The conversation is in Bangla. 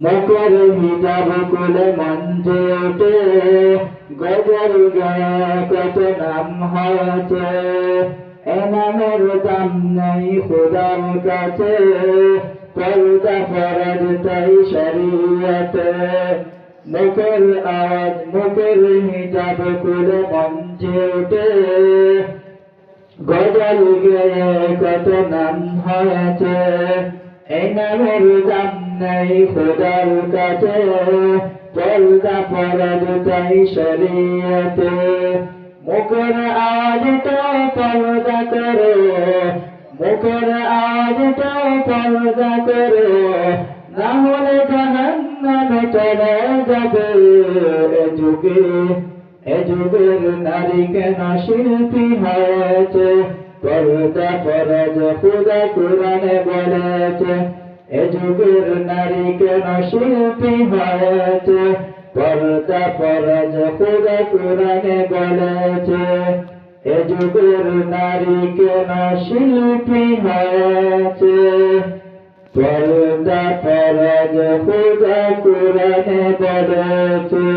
মুখের হিজাব কুলে মঞ্চে ওঠে গজর গায়ে কত নাম হয়েছে এ নামের দাম নেই খুদার কাছে, পর্দা ফরজ তাই শরীয়তে। মুখের আওয়াজ মুখের হিজাব কুলে মঞ্চে ওঠে গজল গেয়ে কত নাম হয়েছে এই নামের দাম নেই খোদার কাছে। পর্দা পরদ তাই শরীয়তে। মুখের আওয়াজটাও পর্দা করো। মুখের আওয়াজটাও পর্দা করো। না হলে জাহান্নামে চলে যাবে। এ যুগে, এ যুগের নারী কেন শিল্পী হয়েছে। পর্দা ফরজ খুদা কোরআনে বলেছে। এ যুগের নারী কেন শিল্পী হয়েছে, পর্দা ফরজ খুদা কোরআনে বলেছে এ যুগের নারী কেন শিল্পী হয়েছে, পর্দা ফরজ খুদা কোরআনে বলেছে।